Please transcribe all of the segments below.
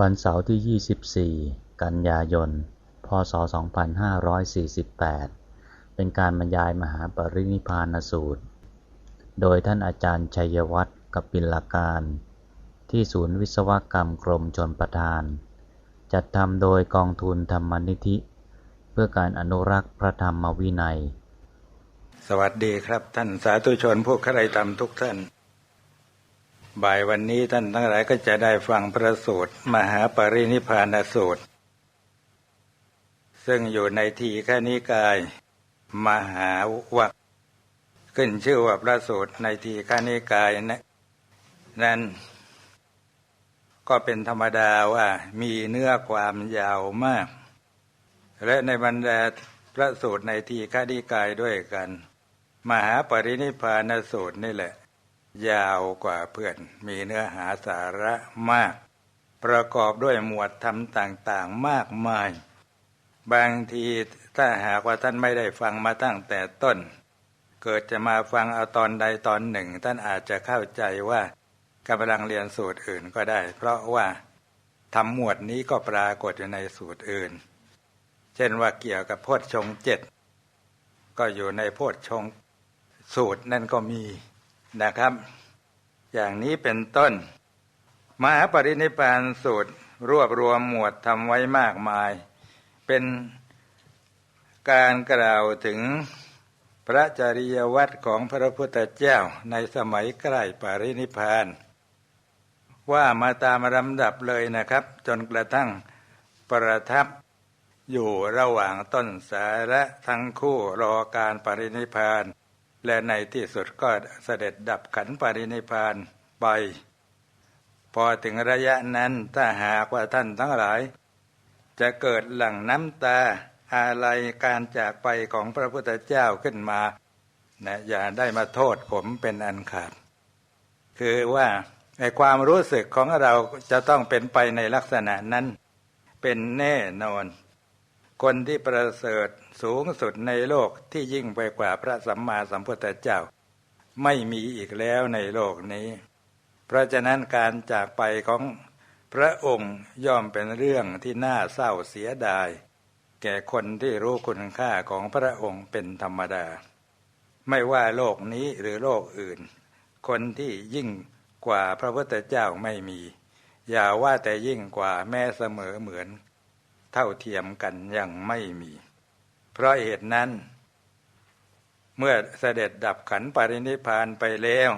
วันเสาร์ที่ 24 กันยายน พศ 2548 เป็นการบรรยายมหาปรินิพานสูตร โดยท่านอาจารย์ชัยวัฒน์กัปิลการ ที่ศูนย์วิศวกรรมกรมชนประทาน จัดทำโดยกองทุนธรรมนิธิ เพื่อการอนุรักษ์พระธรรมวินัย สวัสดีครับท่านสาธุชนผู้ใครทำทุกท่าน บ่ายวันนี้ท่านทั้งหลายก็จะได้ฟังพระสูตร มหาปรินิพานสูตร ซึ่งอยู่ในทีฆนิกาย มหาวัคขึ้นชื่อว่าพระสูตรในทีฆนิกายนะนั้น ก็เป็นธรรมดาว่ามีเนื้อความยาวมาก และในบรรดาพระสูตรในทีฆนิกายด้วยกัน มหาปรินิพานสูตรนี่แหละ ยาวกว่าเพื่อน มีเนื้อหาสาระมาก ประกอบด้วยหมวดธรรมต่างๆมากมาย บางทีถ้าหากว่าท่านไม่ได้ฟังมาตั้งแต่ต้น เกิดจะมาฟังเอาตอนใดตอนหนึ่ง ท่านอาจจะเข้าใจว่ากำลังเรียนสูตรอื่นก็ได้ เพราะว่าทำหมวดนี้ก็ปรากฏอยู่ในสูตรอื่น เช่นว่าเกี่ยวกับโพชฌงเจ็ดก็อยู่ในโพชฌงสูตรนั่นก็มี นะครับ อย่างนี้เป็นต้น มหาปรินิพานสูตรรวบรวมหมวดทำไว้มากมาย เป็นการกล่าวถึงพระจริยวัตรของพระพุทธเจ้าในสมัยใกล้ปรินิพาน ว่ามาตามลำดับเลยนะครับ จนกระทั่งประทับอยู่ระหว่างต้นสาระทั้งคู่รอการปรินิพพาน และในที่สุดก็เสด็จดับขันปรินิพานไป พอถึงระยะนั้นถ้าหากว่าท่านทั้งหลาย จะเกิดหลั่งน้ำตาอะไรการจากไปของพระพุทธเจ้าขึ้นมานะอย่าได้มาโทษผมเป็นอันขาด คือว่าในความรู้สึกของเราจะต้องเป็นไปในลักษณะนั้น เป็นแน่นอน คนที่ประเสริฐสูงสุดในโลกที่ยิ่งไปกว่าพระสัมมาสัมพุทธเจ้า ไม่มีอีกแล้วในโลกนี้ เพราะฉะนั้นการจากไปของพระองค์ย่อมเป็นเรื่องที่น่าเศร้าเสียดาย แก่คนที่รู้คุณค่าของพระองค์เป็นธรรมดา ไม่ว่าโลกนี้หรือโลกอื่น คนที่ยิ่งกว่าพระพุทธเจ้าไม่มี อย่าว่าแต่ยิ่งกว่าแม้เสมอเหมือน เท่าเทียมกันยังไม่มี เพราะเหตุนั้น เมื่อเสด็จดับขันปรินิพานไปแล้ว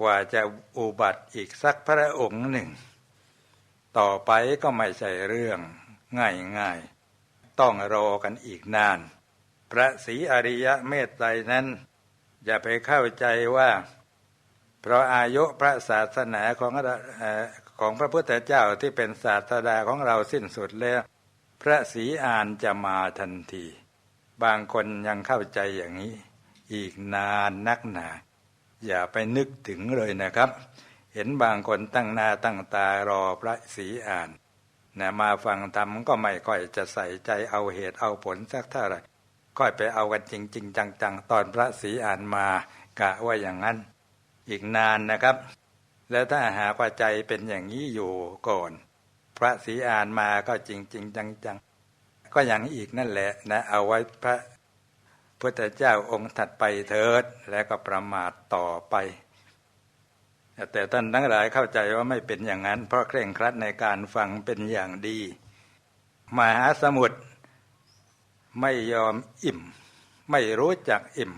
กว่าจะอุบัติอีกสักพระองค์หนึ่ง ต่อไปก็ไม่ใช่เรื่องง่ายง่ายต้องรอกันอีกนาน พระศรีอริยะเมตไตรนั้น อย่าไปเข้าใจว่า เพราะอายุพระศาสนาของของพระพุทธเจ้าที่เป็นศาสดาของเราสิ้นสุดแล้ว พระศรีอานจะมาทันที บางคนยังเข้าใจอย่างนี้ อีกนานนักหนา อย่าไปนึกถึงเลยนะครับ เห็นบางคนตั้งหน้าตั้งตารอพระศรีอานนะมาฟังธรรมก็ไม่ค่อยจะใส่ใจเอาเหตุเอาผลสักเท่าไหร่ค่อยไปเอากันจริงๆจังๆ ตอนพระศรีอานมากะว่าอย่างนั้น อีกนานนะครับ แล้วถ้าหาว่าใจเป็นอย่างนี้อยู่ก่อน ระศรีอานมาก็จริงๆจังๆ ก็อย่างอีกนั่นแหละนะเอาไว้พระพุทธเจ้าองค์ถัดไปเถิดแล้วก็ประมาทต่อไป แต่ท่านทั้งหลายเข้าใจว่าไม่เป็นอย่างนั้น เพราะเคร่งครัดในการฟังเป็นอย่างดีมหาสมุทรไม่ยอมอิ่ม ไม่รู้จักอิ่ม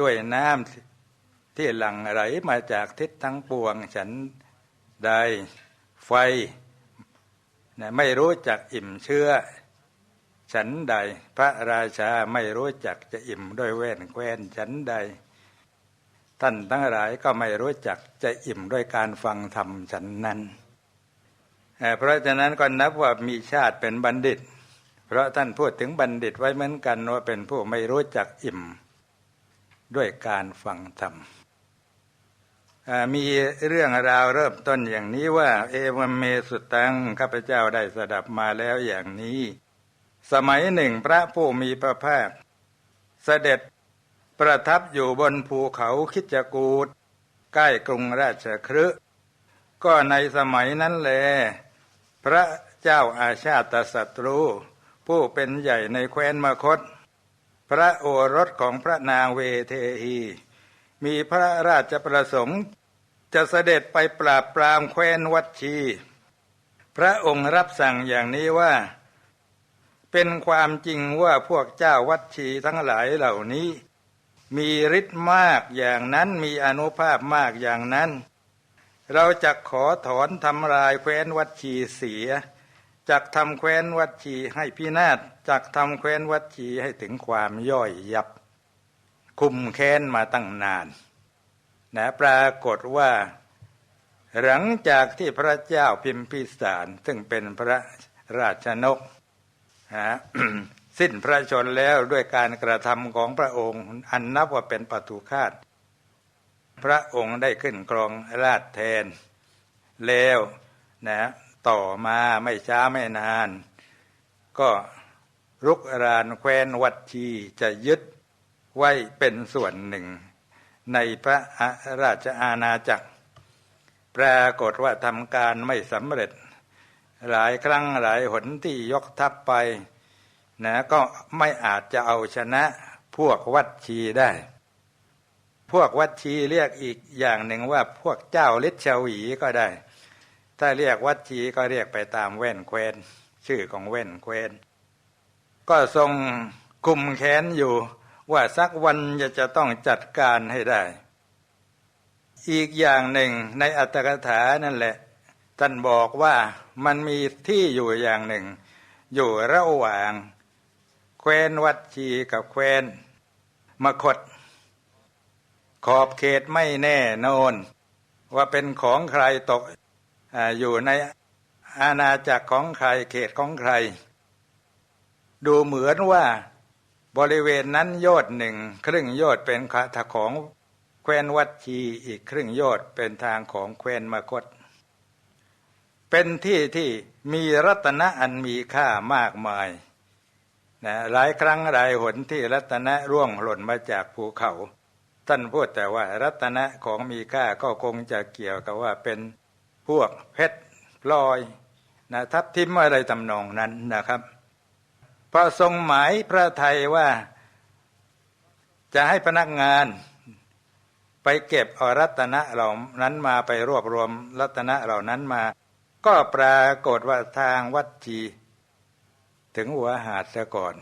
ด้วยน้ำที่หลั่งไหลมาจากทิศทั้งปวงฉันใดไฟ นะไม่รู้จักอิ่มเชื้อ ฉันใด พระราชาไม่รู้จักจะอิ่มด้วยแว่นแควนฉันใด ท่านทั้งหลายก็ไม่รู้จักจะอิ่มด้วยการฟังธรรมฉันนั้น เพราะฉะนั้นก็นับว่ามีชาติเป็นบัณฑิต เพราะท่านพูดถึงบัณฑิตไว้เหมือนกันว่าเป็นผู้ไม่รู้จักอิ่ม ด้วยการฟังธรรม มีเรื่องราวเริ่มต้นอย่างนี้ว่า เอวเมสุตังข้าพเจ้าได้สดับมาแล้วอย่างนี้ สมัยหนึ่งพระผู้มีพระภาค เสด็จประทับอยู่บนภูเขาคิจกูดใกล้กรุงราชครึก็ในสมัยนั้นแล พระเจ้าอาชาติศัตรู ผู้เป็นใหญ่ในแคว้นมคต พระโอรสของพระนางเวเทหี มีพระราชประสงค์ จะเสด็จไปปราบปรามแคว้นวัดชี พระองค์รับสั่งอย่างนี้ว่า เป็นความจริงว่าพวกเจ้าวัดชีทั้งหลายเหล่านี้ มีฤทธิ์มากอย่างนั้นมีอนุภาพมากอย่างนั้น เราจะขอถอนทำลายแคว้นวัดชีเสียจักทำแคว้นวัดชีให้พินาศจักทำแคว้นวัดชีให้ถึงความย่อยยับ คุมแค้นมาตั้งนานนะปรากฏว่า หลังจากที่พระเจ้าพิมพิสารซึ่งเป็นพระราชนกนะสิ้นพระชนแล้วด้วยการกระทำของพระองค์ อันนับว่าเป็นปตุคาต พระองค์ได้ขึ้นครองราชแทน แล้วนะต่อมาไม่ช้าไม่นาน ก็รุกรานแคว้นวัดชีจะยึด ไว้เป็นส่วนหนึ่ง ในพระราชอาณาจักร ปรากฏว่าทำการไม่สำเร็จ หลายครั้งหลายหนที่ยกทัพไปนะก็ไม่อาจจะเอาชนะพวกวัดชีได้ พวกวัดชีเรียกอีกอย่างหนึ่งว่าพวกเจ้าฤทธิ์ชวีก็ได้ ถ้าเรียกวัดชีก็เรียกไปตามแว่นแควนชื่อของแว่นแควนก็ทรงคุมแขนอยู่ ว่าสักวันจะจะต้องจัดการให้ได้ อีกอย่างหนึ่งในอัตถกถานั่นแหละ ท่านบอกว่ามันมีที่อยู่อย่างหนึ่ง อยู่ระหว่างแคว้นวัดชีกับแคว้นมคต ขอบเขตไม่แน่นอน ว่าเป็นของใครตกออยู่ในอาณาจักรของใครเขตของใคร ดูเหมือนว่า บริเวณนั้นยอดหนึ่งครึ่งยอดเป็นคาถของแคว้นวัดชีอีกครึ่งยอดเป็นทางของแคว้นมคต เป็นที่ที่มีรัตนะอันมีค่ามากมายนะหลายครั้งหลายหนที่รัตนะร่วงหล่นมาจากภูเขา ท่านพูดแต่ว่ารัตนะของมีค่าก็คงจะเกี่ยวกับว่าเป็นพวกเพชรพลอยนะทับทิมอะไรตำนองนั้นนะครับ พอทรงหมายพระไทยว่าจะให้พนักงานไปเก็บอรัตนะเหล่านั้นมาไปรวบรวมรัตนะเหล่านั้นมา ก็ปรากฏว่าทางวัดจีถึงหัวหาดซะก่อน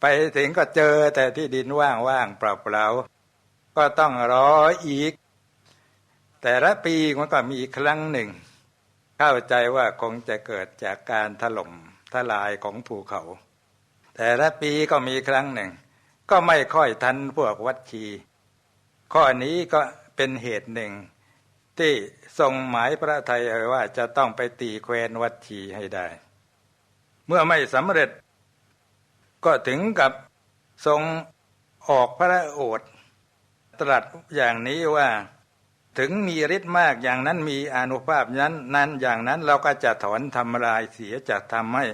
ไปถึงก็เจอแต่ที่ดินว่างๆเปล่าๆก็ต้องรออีก แต่ละปีมันก็มีครั้งหนึ่ง เข้าใจว่าคงจะเกิดจากการถล่ม ทลายของภูเขา แต่ละปีก็มีครั้งหนึ่ง ก็ไม่ค่อยทันพวกวัดชีข้อนี้ก็เป็นเหตุหนึ่ง ที่ทรงหมายพระไทยว่าจะต้องไปตีแควนวัดชีให้ได้ เมื่อไม่สำเร็จ ก็ถึงกับทรงออกพระโอษฐ์ตรัสอย่างนี้ว่าถึงมีฤทธิ์มากอย่างนั้นมีอนุภาพนั้นนั้นอย่างนั้นเราก็จะถอนทำลายเสียจะทำให้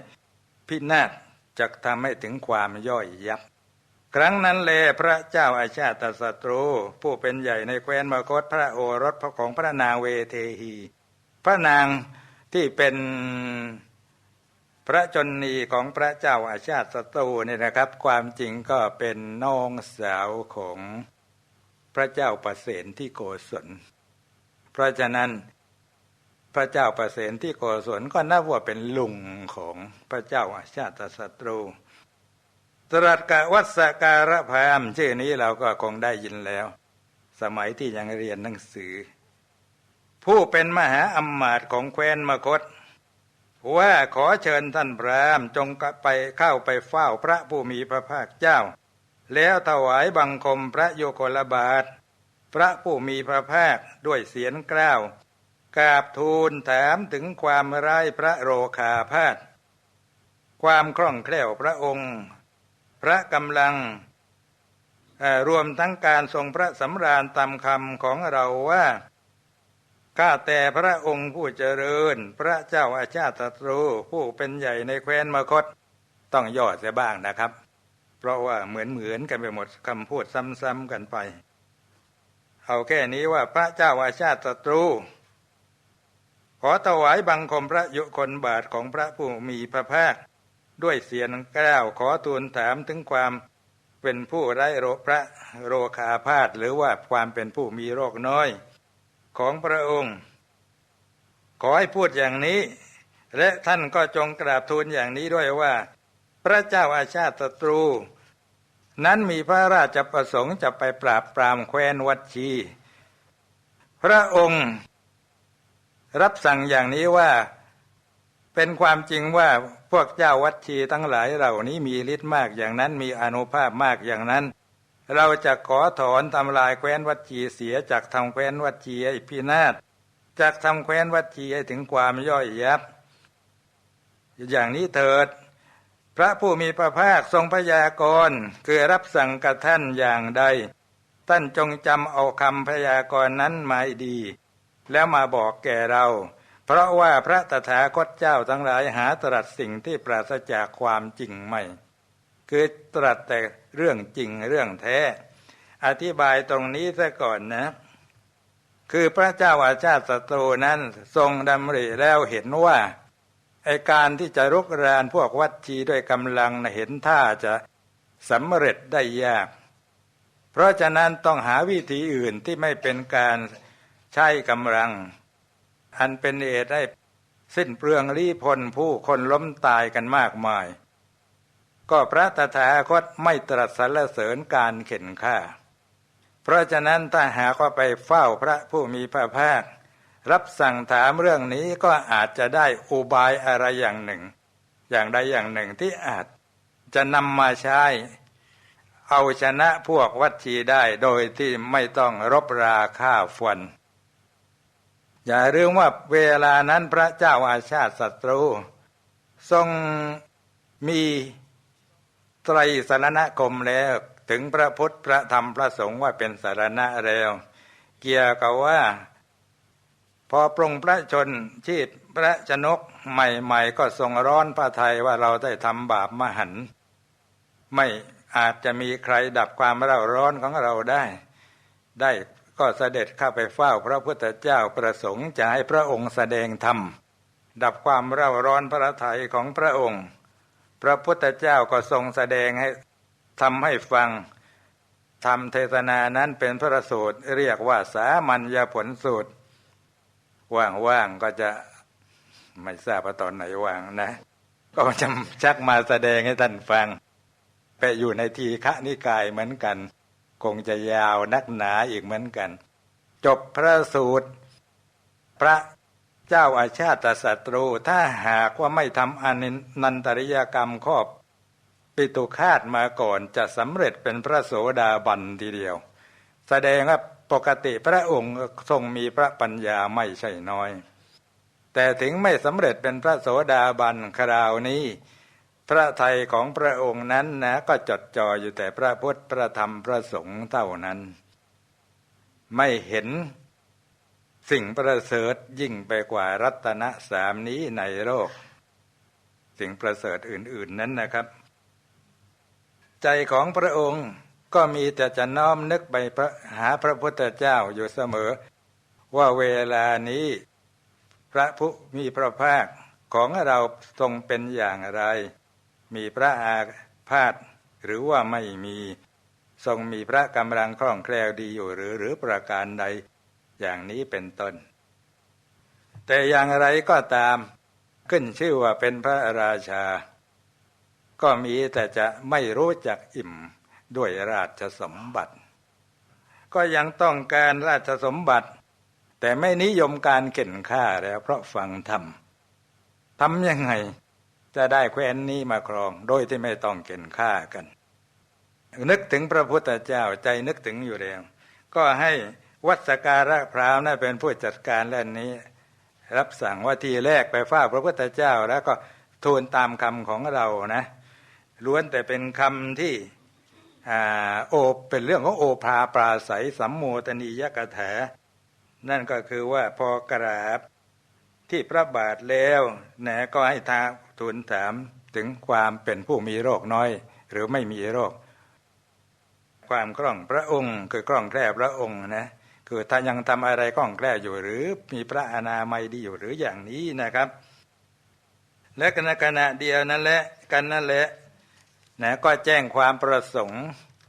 พินาศจะทำให้ถึงความย่อยยับ ครั้งนั้นแลพระเจ้าอาชาติศัตรู ผู้เป็นใหญ่ในแคว้นมคตพระโอรสของพระนางเวเทหี พระนางที่เป็นพระจนีของพระเจ้าอาชาติศัตรูเนี่ยนะครับ ความจริงก็เป็นน้องสาวของพระเจ้าประเสนที่โกศลเพราะฉะนั้น พระเจ้าประเสนที่โกศลก็นับว่าเป็นลุงของพระเจ้าอาชาติศัตรูตรัสกวัสการะพามชื่อนี้เราก็คงได้ยินแล้ว สมัยที่ยังเรียนหนังสือ ผู้เป็นมหาอมมาตของแคว้นมคตว่าขอเชิญท่านพรามจงไปเข้าไปเฝ้าพระผู้มีพระภาคเจ้า แล้วถวายบังคมพระโยโคลบาท พระผู้มีพระภาคด้วยเสียงกล้าว กราบทูลถามถึงความร้ายพระโรคาพาธความคล่องแคล่วพระองค์ พระกำลังรวมทั้งการทรงพระสำราญตามคำของเราว่าข้าแต่พระองค์ผู้เจริญ พระเจ้าอาชาติศัตรูผู้เป็นใหญ่ในแคว้นมคต ต้องย่อเสียบ้างนะครับ เพราะว่าเหมือนเหมือนกันไปหมดคำพูดซ้ำๆกันไป เอาแค่นี้ว่าพระเจ้าอาชาติศัตรู ขอถวายบังคมพระยุคนบาทของพระผู้มีพระภาค ด้วยเสียงแก้วขอทูลถามถึงความเป็นผู้ไร้โรคพระโรคาพาธหรือว่าความเป็นผู้มีโรคน้อย ของพระองค์ ขอให้พูดอย่างนี้ และท่านก็จงกราบทูลอย่างนี้ด้วยว่า พระเจ้าอาชาติศัตรู นั้นมีพระราชประสงค์จะไปปราบปรามแคว้นวัดชี พระองค์ รับสั่งอย่างนี้ว่าเป็นความจริงว่าพวกเจ้าวัดชีทั้งหลายเหล่านี้มีฤทธิ์มากอย่างนั้นมีอนุภาพมากอย่างนั้น เราจะขอถอนทำลายแคว้นวัดชีเสียจากทำแคว้นวัดชีให้พินาศจากทำแคว้นวัดชีให้ถึงความย่อยยับ อย่างนี้เถิด พระผู้มีพระภาคทรงพยากรณ์คือรับสั่งกับท่านอย่างใด ท่านจงจำเอาคำพยากรณ์นั้นมาดี แล้วมาบอกแก่เรา เพราะว่าพระตถาคตเจ้าทั้งหลายหาตรัสสิ่งที่ปราศจากความจริงไม่ คือตรัสแต่เรื่องจริงเรื่องแท้ อธิบายตรงนี้ซะก่อนนะ คือพระเจ้าอาชาติศัตรูนั้นทรงดำริแล้วเห็นว่าไอการที่จะรุกรานพวกวัดชีด้วยกำลังเห็นท่าจะสำเร็จได้ยาก เพราะฉะนั้นต้องหาวิธีอื่นที่ไม่เป็นการ ช้กำลัง อันเป็นเหตุให้สิ้นเปลืองรีพลผู้คนล้มตายกันมากมาย ก็พระตถาคตไม่ตรัสสรรเสริญการเข็นฆ่า เพราะฉะนั้นถ้าหากว่าไปเฝ้าพระผู้มีพระภาครับสั่งถามเรื่องนี้ก็อาจจะได้อุบายอะไรอย่างหนึ่ง อย่างใดอย่างหนึ่งที่อาจจะนำมาใช้ เอาชนะพวกวัดชีได้โดยที่ไม่ต้องรบราฆ่าฟัน อย่าลืมว่าเวลานั้นพระเจ้าอาชาติศัตรู ทรงมีไตรสารณคมแล้วถึงพระพุทธพระธรรมพระสงฆ์ว่าเป็นสารณะแล้ว เกี่ยวกับว่า พอปรงพระชนชีตพระชนกใหม่ๆ ก็ทรงร้อนพระไทยว่าเราได้ทำบาปมหัน ไม่อาจจะมีใครดับความเร่าร้อนของเราได้ ได้ ก็เสด็จเข้าไปเฝ้าพระพุทธเจ้าประสงค์จะให้พระองค์แสดงธรรม ดับความเร่าร้อนพระทัยของพระองค์ พระพุทธเจ้าก็ทรงแสดงให้ทำให้ฟังทำเทศนานั้นเป็นพระสูตรเรียกว่าสามัญญผลสูตร ว่างๆก็จะไม่ทราบว่าตอนไหนว่างนะ ก็จะชักมาแสดงให้ท่านฟัง ไปอยู่ในทีฆะนิกายเหมือนกัน คงจะยาวนักหนาอีกเหมือนกัน จบพระสูตร พระเจ้าอาชาติศัตรู ถ้าหากว่าไม่ทำอนันตริยกรรมครอบปิตุคาตมาก่อนจะสำเร็จเป็นพระโสดาบันทีเดียว แสดงว่าปกติพระองค์ทรงมีพระปัญญาไม่ใช่น้อย แต่ถึงไม่สำเร็จเป็นพระโสดาบันคราวนี้ พระไทยของพระองค์นั้นนะก็จดจ่ออยู่แต่พระพุทธพระธรรมพระสงฆ์เท่านั้น ไม่เห็นสิ่งประเสริฐยิ่งไปกว่ารัตนสามนี้ในโลก สิ่งประเสริฐอื่น ๆนั้นนะครับ ใจของพระองค์ก็มีแต่จะน้อมนึกไปหาพระพุทธเจ้าอยู่เสมอ ว่าเวลานี้ พระผู้มีพระภาคของเราทรงเป็นอย่างไร มีพระอาพาธหรือว่าไม่มีทรงมีพระกำลังคล่องแคล่วดีอยู่หรือหรือประการใดอย่างนี้เป็นต้น แต่อย่างไรก็ตามขึ้นชื่อว่าเป็นพระราชา ก็มีแต่จะไม่รู้จักอิ่มด้วยราชสมบัติ ก็ยังต้องการราชสมบัติ แต่ไม่นิยมการเข็นฆ่าแล้วเพราะฟังธรรมทำยังไง จะได้แคว้นนี้มาครอง โดยที่ไม่ต้องเก่นฆ่ากัน นึกถึงพระพุทธเจ้าใจนึกถึงอยู่แล้ว ก็ให้วัดสการะพราวนะ่นเป็นผู้จัดการเรื่องนี้ รับสั่งว่าทีแรกไปฝ้าพระพุทธเจ้าแล้วก็ทูลตามคำของเรานะล้วนแต่เป็นคำที่โอเป็นเรื่องของโอภาปราศัยสัมโมตนียกถานั่นก็คือว่าพอกราบที่พระบาทแล้วแหนก็ให้ทา ทูลถามถึงความเป็นผู้มีโรคน้อย หรือไม่มีโรค ความคล่องพระองค์ คือกล่องแคร่พระองค์นะคือถ้ายังทำอะไรกล้องแกล้อยู่หรือมีพระอนามัยดีอยู่หรืออย่างนี้นะครับ และขณะขณะเดียวนั่นแหละกันนั่นแหละนะก็แจ้งความประสงค์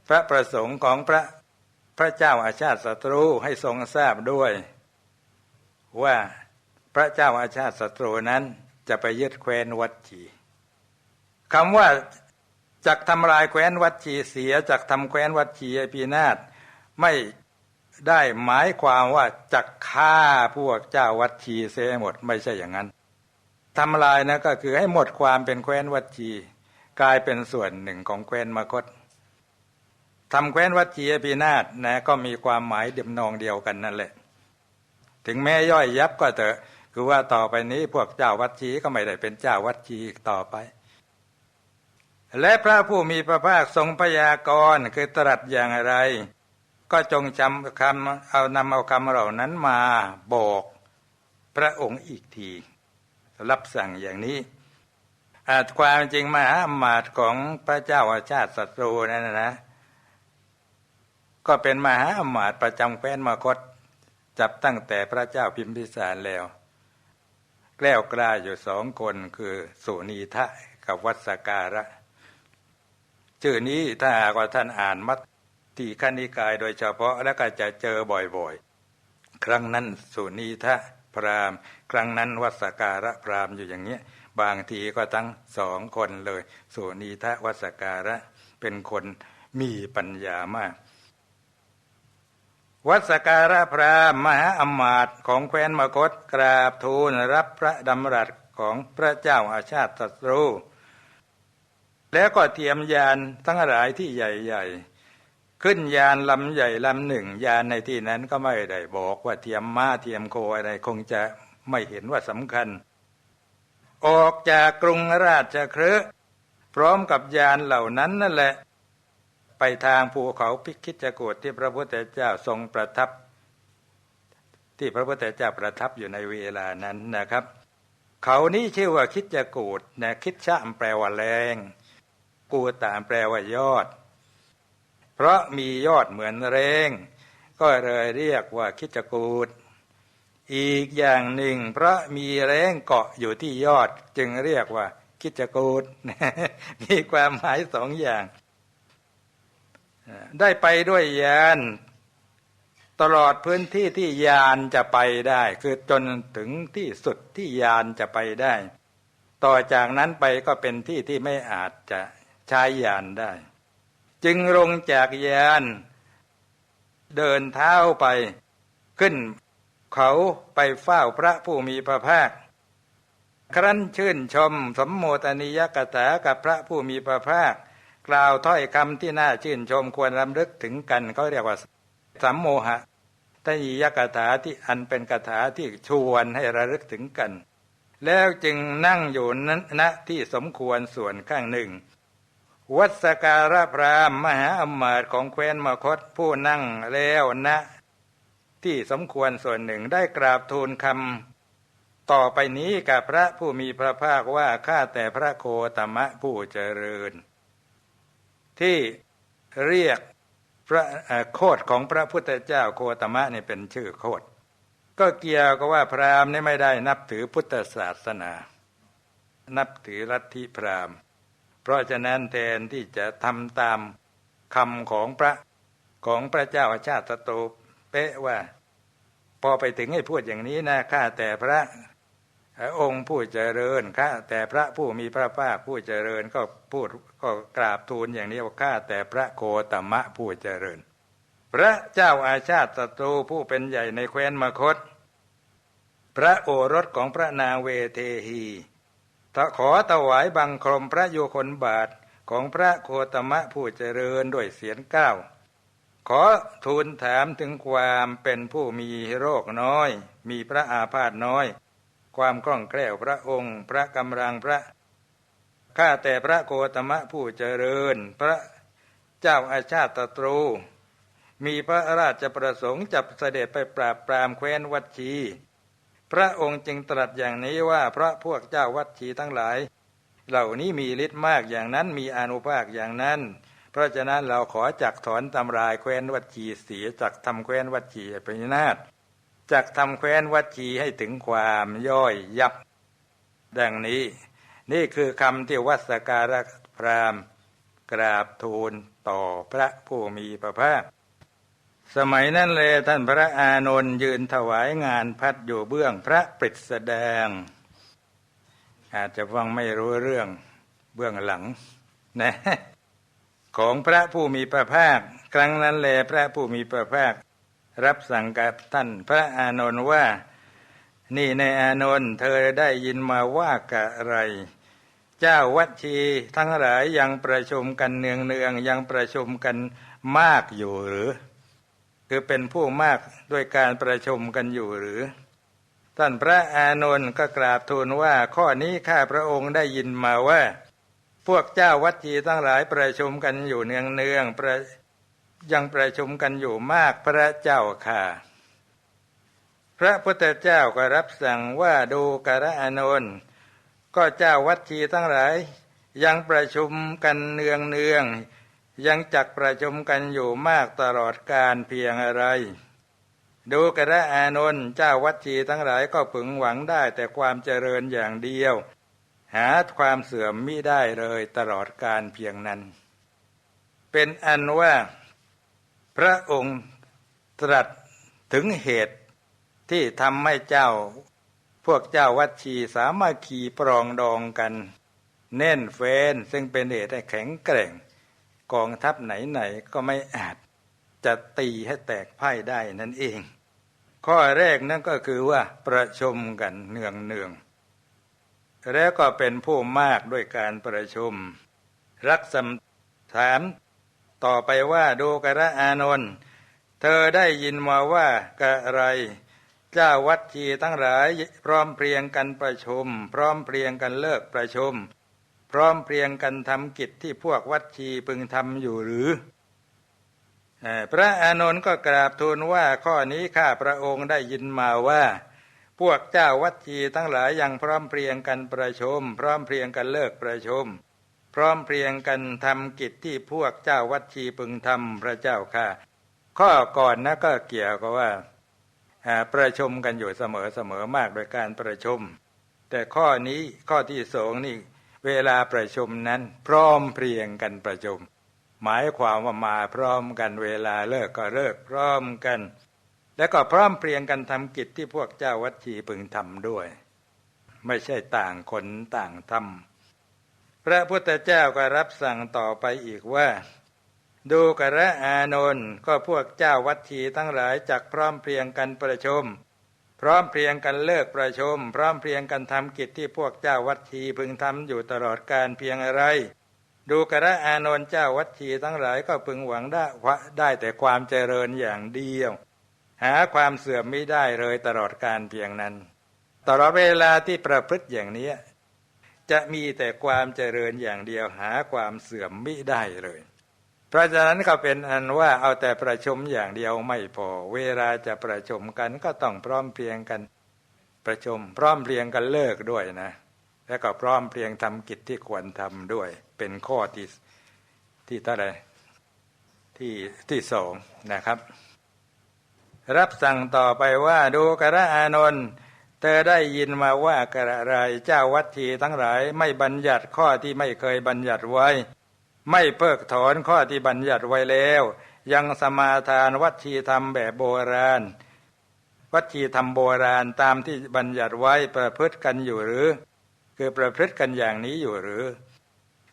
พระประสงค์ของพระพระเจ้าอาชาติศัตรูให้ทรงทราบด้วย ว่าพระเจ้าอาชาติศัตรูนั้น จะไปยึดแคว้นวัดจีคำว่าจากทำลายแคว้นวัดจีเสียจากทำแคว้นวัดจีไอพีนาศไม่ได้หมายความว่าจักฆ่าพวกเจ้าวัดชีเสียหมดไม่ใช่อย่างนั้นทำลายนะก็คือให้หมดความเป็นแคว้นวัดชีกลายเป็นส่วนหนึ่งของแคว้นมคตทำแคว้นวัดชีปีนาศนะก็มีความหมายเดียมนองเดียวกันนั่นแหละ ถึงแม้ย่อยยับก็เถอะ คือว่าต่อไปนี้พวกเจ้าวัดชีก็ไม่ได้เป็นเจ้าวัดชีอีกต่อไป และพระผู้มีพระภาคทรงพยากรณ์คือตรัสอย่างไร ก็จงจำคำเอานำเอาคำเหล่านั้นมาบอกพระองค์อีกทีรับสั่งอย่างนี้อาจความจริงมหาอมาตย์ของพระเจ้าอาชาติศัตรูนั่นนะ ก็เป็นมหาอมาตย์ประจำแคว้นมคต จับตั้งแต่พระเจ้าพิมพิสารแล้ว แกล้วกล้าอยู่สองคนคือสุนีทะกับวัสการะ ชื่อนี้ถ้าหากว่าท่านอ่านมัตติคณิกายโดยเฉพาะแล้วก็จะเจอบ่อยๆ ครั้งนั้นสุนีทะพรามครั้งนั้นวัสการะพรามอยู่อย่างเนี้ย บางทีก็ทั้งสองคนเลยสุนีทะวัสการะเป็นคนมีปัญญามาก วัดสการะพระมหาอมาตย์ของแคว้นมคตกราบทูลรับพระดำรัสของพระเจ้าอาชาติศัตรู แล้วก็เทียมยานทั้งหลายที่ใหญ่ๆ ขึ้นยานลำใหญ่ลำหนึ่ง ยานในที่นั้นก็ไม่ได้บอกว่าเทียมม้าเทียมโคอะไรคงจะไม่เห็นว่าสำคัญ ออกจากกรุงราชครืพร้อมกับยานเหล่านั้นนั่นแหละ ไปทางภูเขาพิคิจกูดที่พระพุทธเจ้าทรงประทับ ที่พระพุทธเจ้าประทับอยู่ในเวลานั้นนะครับ เขานี้ชื่อว่าคิจกูดนะคิดชะแปลว่าแรง กูตามแปลว่ายอด เพราะมียอดเหมือนแรง ก็เลยเรียกว่าคิจกูดอีกอย่างหนึ่งพระมีแรงเกาะอยู่ที่ยอดจึงเรียกว่าคิจกูดมีความหมายสองอย่าง ได้ไปด้วยยานตลอดพื้นที่ที่ยานจะไปได้ คือจนถึงที่สุดที่ยานจะไปได้ ต่อจากนั้นไปก็เป็นที่ที่ไม่อาจจะใช้ยานได้ จึงลงจากยานเดินเท้าไปขึ้นเขาไปเฝ้าพระผู้มีพระภาค ครั้นชื่นชมสมโมตนิยกถากับพระผู้มีพระภาค กล่าวถ้อยคำที่น่าชื่นชมควรรำลึกถึงกันเขาเรียกว่าสัมโมหะตยียกถาที่อันเป็นกถาที่ชวนให้ระลึกถึงกัน แล้วจึงนั่งอยู่นั้นณที่สมควรส่วนข้างหนึ่ง วัสการะพรามมหาอมาตของแคว้นมคตผู้นั่งแล้วณที่สมควรส่วนหนึ่งได้กราบทูลคำต่อไปนี้กับพระผู้มีพระภาคว่าข้าแต่พระโคตมะผู้เจริญ ที่เรียกพระโคดของพระพุทธเจ้าโคตมะนี่เป็นชื่อโคดก็เกี่ยวกับว่าพราหมณ์นี่ไม่ได้นับถือพุทธศาสนา นับถือลัทธิพราหมณ์ เพราะฉะนั้นแทนที่จะทำตามคำของพระของพระเจ้าชาติโตเป๊ะว่า พอไปถึงให้พูดอย่างนี้นะข้าแต่พระ องค์ผู้เจริญข้าแต่พระผู้มีพระภาคผู้เจริญก็พูดก็กราบทูลอย่างนี้ว่าข้าแต่พระโคตมะผู้เจริญ พระเจ้าอาชาติศัตรูผู้เป็นใหญ่ในแคว้นมคต พระโอรสของพระนางเวเทหีขอถวายบังคมพระโยคนบาทของพระโคตมะผู้เจริญด้วยเสียงก้าวขอทูลถามถึงความเป็นผู้มีโรคน้อย มีพระอาพาธน้อย ความคล่องแคล่วพระองค์ พระกำลังพระข้าแต่พระโกตมะผู้เจริญ พระเจ้าอาชาติตรู มีพระราชประสงค์จับเสด็จไปปราบปรามแคว้นวัดชี พระองค์จึงตรัสอย่างนี้ว่าพระพวกเจ้าวัดชีทั้งหลาย เหล่านี้มีฤทธิ์มากอย่างนั้นมีอนุภาคอย่างนั้น เพราะฉะนั้นเราขอจักถอนตำรายแคว้นวัจีเสียจักทำแคว้นวัจีไปนาศ จักทำแคว้นวัจีให้ถึงความย่อยยับ ดังนี้ นี่คือคำที่วัสการะพรามกราบทูลต่อพระผู้มีพระภาค สมัยนั้นเลยท่านพระอานนท์ยืนถวายงานพัดอยู่เบื้องพระปริศแดง อาจจะฟังไม่รู้เรื่องเบื้องหลังนะของพระผู้มีพระภาค ครั้งนั้นแลพระผู้มีพระภาค รับสั่งกับท่านพระอานนท์ว่า นี่ในอานนท์เธอได้ยินมาว่ากะไร เจ้าวัดชีทั้งหลายยังประชุมกันเนืองเนืองยังประชุมกันมากอยู่หรือ คือเป็นผู้มากด้วยการประชุมกันอยู่หรือ ท่านพระอานนท์ก็กราบทูลว่าข้อนี้ข้าพระองค์ได้ยินมาว่า พวกเจ้าวัดจีทั้งหลายประชุมกันอยู่เนืองเนืองประ ยังประชุมกันอยู่มากพระเจ้าค่ะ พระพุทธเจ้าก็รับสั่งว่าดูกระอานนท์ก็เจ้าวัดจีทั้งหลาย ยังประชุมกันเนืองเนืองยังจักประชุมกันอยู่มากตลอดการเพียงอะไร ดูกระอานนท์เจ้าวัดจีทั้งหลายก็พึงหวังได้แต่ความเจริญอย่างเดียว หาความเสื่อมมิได้เลยตลอดการเพียงนั้น เป็นอันว่า ระองค์ตรัสถึงเหตุที่ทำให้เจ้า พวกเจ้าวัดชีสามารถขี่ปรองดองกัน แน่นเฟ้นซึ่งเป็นเหตุให้แข็งแกร่ง กองทัพไหนๆก็ไม่อาจ จะตีให้แตกพ่ายได้นั่นเอง ข้อแรกนั่นก็คือว่าประชุมกันเนืองเนืองแล้วก็เป็นผู้มากด้วยการประชุม รักสมถาม ต่อไปว่าดูกระอานนท์เธอได้ยินมาว่ากะไร เจ้าวัดจีทั้งหลายพร้อมเพรียงกันประชุม พร้อมเพรียงกันเลิกประชุม พร้อมเพรียงกันทำกิจที่พวกวัดชีพึงทำอยู่หรือพระอานนท์ก็กราบทูลว่าข้อนี้ข้าพระองค์ได้ยินมาว่า พวกเจ้าวัดจีทั้งหลายยังพร้อมเพรียงกันประชุม พร้อมเพรียงกันเลิกประชุม พร้อมเพรียงกันทำกิจที่พวกเจ้าวัดชีพึงทำพระเจ้าค่ะ ข้อก่อนนะก็เกี่ยวกับว่าประชุมกันอยู่เสมอเสมอมากโดยการประชุม แต่ข้อนี้ข้อที่สองนี่เวลาประชุมนั้นพร้อมเพรียงกันประชุม หมายความว่ามาพร้อมกันเวลาเลิกก็เลิกพร้อมกัน แล้วก็พร้อมเพรียงกันทำกิจที่พวกเจ้าวัดชีพึงทำด้วย ไม่ใช่ต่างคนต่างทำ พระพุทธเจ้าก็รับสั่งต่อไปอีกว่า ดูกระอานนท์ก็พวกเจ้าวัดชีทั้งหลายจักพร้อมเพรียงกันประชุมพร้อมเพรียงกันเลิกประชุม พร้อมเพรียงกันทำกิจที่พวกเจ้าวัดชีพึงทำอยู่ตลอดการเพียงอะไร ดูกระอานนท์เจ้าวัดชีทั้งหลายก็พึงหวังได้ได้แต่ความเจริญอย่างเดียว หาความเสื่อมไม่ได้เลยตลอดการเพียงนั้น ตลอดเวลาที่ประพฤติอย่างนี้ จะมีแต่ความเจริญอย่างเดียวหาความเสื่อมไม่ได้เลย เพราะฉะนั้นก็เป็นอันว่าเอาแต่ประชุมอย่างเดียวไม่พอ เวลาจะประชุมกันก็ต้องพร้อมเพรียงกันประชุม พร้อมเพรียงกันเลิกด้วยนะ แล้วก็พร้อมเพรียงทำกิจที่ควรทำด้วย เป็นข้อที่ที่เท่าไรที่ที่สองนะครับ รับสั่งต่อไปว่าดูกระอานนท์ เธอได้ยินมาว่ากระไรเจ้าวัดทีทั้งหลายไม่บัญญัติข้อที่ไม่เคยบัญญัติไว้ ไม่เพิกถอนข้อที่บัญญัติไว้แล้ว ยังสมาทานวัดทีธรรมแบบโบราณ วัดทีธรรมโบราณตามที่บัญญัติไว้ประพฤติกันอยู่หรือ คือประพฤติกันอย่างนี้อยู่หรือ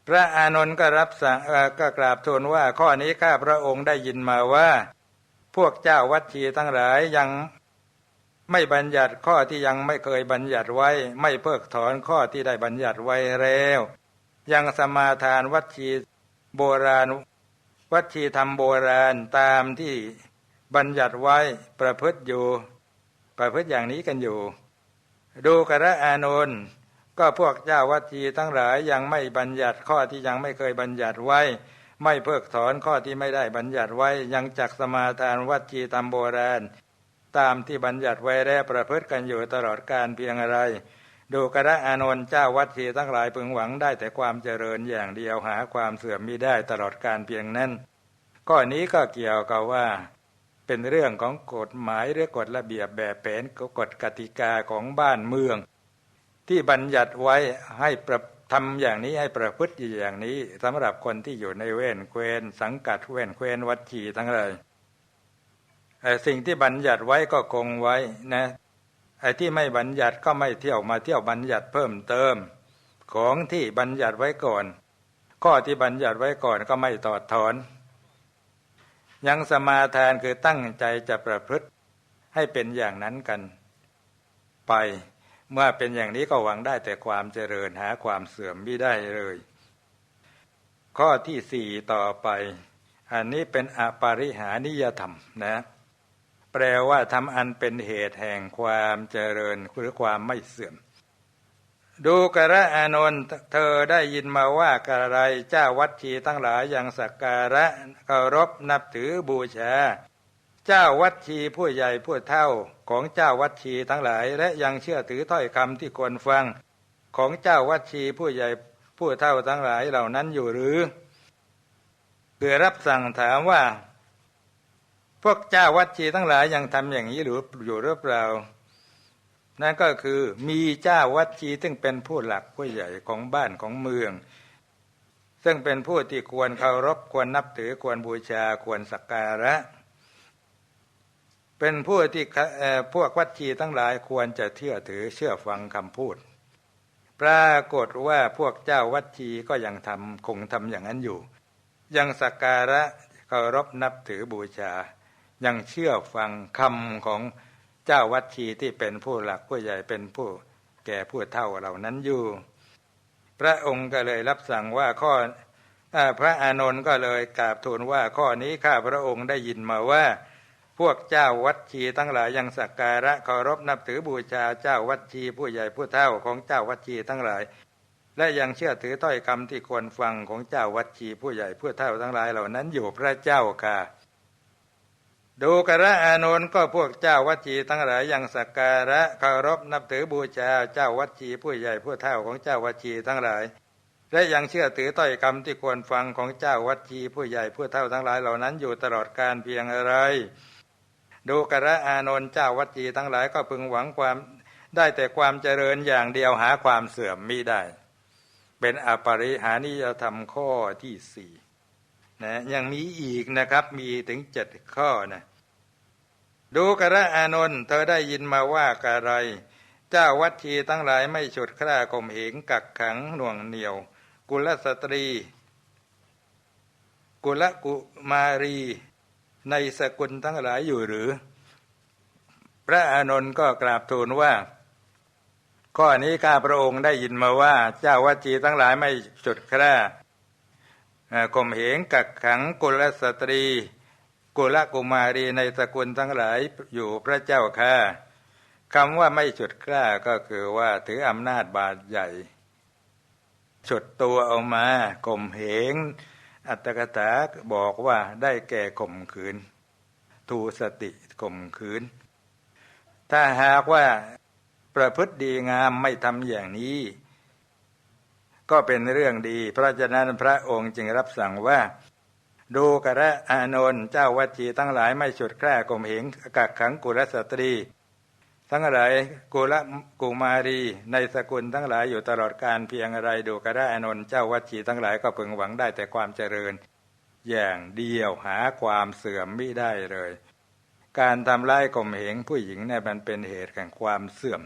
พระอานนท์ก็รับสั่งก็กราบทูลว่าข้อนี้ข้าพระองค์ได้ยินมาว่า พวกเจ้าวัดชีทั้งหลายยัง ไม่บัญญัติข้อที่ยังไม่เคยบัญญัติไว้ ไม่เพิกถอนข้อที่ได้บัญญัติไว้แล้ว ยังสมาทานวัชีโบราณ วัชีทำโบราณตามที่บัญญัติไว้ประพฤติอยู่ ประพฤติอย่างนี้กันอยู่ ดูกระอานนท์ก็พวกเจ้าวัชีทั้งหลายยังไม่บัญญัติข้อที่ยังไม่เคยบัญญัติไว้ ไม่เพิกถอนข้อที่ไม่ได้บัญญัติไว้ยังจักสมาทานวัดจีตามโบราณ ตามที่บัญญัติไว้แล้วประพฤติกันอยู่ตลอดการเพียงอะไร ดูกระอานนท์เจ้าวัดทีทั้งหลายพึงหวังได้แต่ความเจริญอย่างเดียวหาความเสื่อมมิได้ตลอดการเพียงนั้นก้อนี้ก็เกี่ยวกับว่า เป็นเรื่องของกฎหมายหรือกฎระเบียบแบบแผนกฎกติกาของบ้านเมือง ที่บัญญัติไว้ให้ประทำอย่างนี้ให้ประพฤติอย่างนี้สำหรับคนที่อยู่ในเว้นเควนสังกัดเว้นเควนวัดชีทั้งหลาย สิ่งที่บัญญัติไว้ก็คงไว้นะไอ้ที่ไม่บัญญัติก็ไม่เที่ยวมาเที่ยวบัญญัติเพิ่มเติม ของที่บัญญัติไว้ก่อน ข้อที่บัญญัติไว้ก่อนก็ไม่ตอดถอน ยังสมาทานคือตั้งใจจะประพฤติให้เป็นอย่างนั้นกัน ไปเมื่อเป็นอย่างนี้ก็หวังได้แต่ความเจริญหาความเสื่อมไม่ได้เลย ข้อที่สี่ต่อไป อันนี้เป็นอปาริหานิยธรรมนะ แปลว่าทำอันเป็นเหตุแห่งความเจริญหรือความไม่เสื่อม ดูกระอานนท์เธอได้ยินมาว่ากระไรเจ้าวัดชีทั้งหลายยังสักการะเคารพนับถือบูชา เจ้าวัดชีผู้ใหญ่ผู้เท่าของเจ้าวัดชีทั้งหลาย และยังเชื่อถือถ้อยคำที่ควรฟัง ของเจ้าวัดชีผู้ใหญ่ผู้เท่าทั้งหลายเหล่านั้นอยู่หรือเกิดรับสั่งถามว่า พวกเจ้าวัดชีทั้งหลายยังทำอย่างนี้หรืออยู่หรือเปล่านั่นก็คือมีเจ้าวัดชีซึ่งเป็นผู้หลักผู้ใหญ่ของบ้านของเมือง ซึ่งเป็นผู้ที่ควรเคารพควรนับถือควรบูชาควรสักการะ เป็นผู้ที่พวกวัดชีทั้งหลายควรจะเชื่อถือเชื่อฟังคำพูด ปรากฏว่าพวกเจ้าวัดชีก็ยังทำคงทำอย่างนั้นอยู่ ยังสักการะเคารพนับถือบูชา ยังเชื่อฟังคำของเจ้าวัดชีที่เป็นผู้หลักผู้ใหญ่เป็นผู้แก่ผู้เท่าเหล่านั้นอยู่ พระองค์ก็เลยรับสั่งว่าข้อพระอานนท์ก็เลยกราบทูลว่าข้อนี้ข้าพระองค์ได้ยินมาว่า พวกเจ้าวัดชีทั้งหลายยังสักการะเคารพนับถือบูชาเจ้าวัดชีผู้ใหญ่ผู้เท่าของเจ้าวัดชีทั้งหลาย และยังเชื่อถือต้อยคำที่ควรฟังของเจ้าวัดชีผู้ใหญ่ผู้เท่าทั้งหลายเหล่านั้นอยู่พระเจ้าค่ะ ดูกระอานนท์ก็พวกเจ้าวัดจีทั้งหลายยังสักการะเคารพนับถือบูชาเจ้าวัดจีผู้ใหญ่ผู้เฒ่าของเจ้าวัดจีทั้งหลาย และยังเชื่อถือต้อยคำที่ควรฟังของเจ้าวัดจีผู้ใหญ่ผู้เฒ่าทั้งหลายเหล่านั้นอยู่ตลอดการเพียงอะไร ดูกระอานนท์เจ้าวัดจีทั้งหลายก็พึงหวังความได้แต่ความเจริญอย่างเดียวหาความเสื่อมมิได้ เป็นอปริหานิยธรรมข้อที่สี่นะยังมีอีกนะครับมีถึงเจ็ดข้อนะ ดูกระอานนท์เธอได้ยินมาว่ากะไร เจ้าวัดทีทั้งหลายไม่ฉุดคร่าข่มเหงกักขังหน่วงเหนียว กุลสตรี กุลกุมารี ในสกุลทั้งหลายอยู่หรือ พระอานนท์ก็กราบทูลว่า ข้อนี้ข้าพระองค์ได้ยินมาว่า เจ้าวัจีทั้งหลายไม่ฉุดคร่าข่มเหงกักขังกุลสตรี กุลกุมารีในสกุลทั้งหลายอยู่พระเจ้าค่ะคำว่าไม่ฉุดกล้าก็คือว่าถืออำนาจบาดใหญ่ฉุดตัวเอามาข่มเหง อัตถกถาบอกว่าได้แก่ข่มขืน ทูสติข่มขืน ถ้าหากว่าประพฤติดีงามไม่ทำอย่างนี้ ก็เป็นเรื่องดี เพราะฉะนั้นพระองค์จึงรับสั่งว่า ดูกระอานนท์เจ้าวัจีทั้งหลายไม่ฉุดแคร่ข่มเหงกักขังกุลสตรี ทั้งหลายกุลกุมารี ในสกุลทั้งหลายอยู่ตลอดการเพียงอะไรดูกระอานนท์เจ้าวัจีทั้งหลายก็พึงหวังได้แต่ความเจริญ อย่างเดียวหาความเสื่อมไม่ได้เลย การทำร้ายข่มเหงผู้หญิงเนี่ยมันเป็นเหตุแห่งความเสื่อม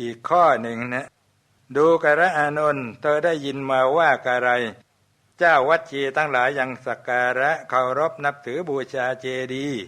อีกข้อหนึ่งนะดูกระอานนท์เธอได้ยินมาว่ากะไร เจ้าวัดชีทั้งหลายยังสักการะเคารพนับถือบูชาเจดีย์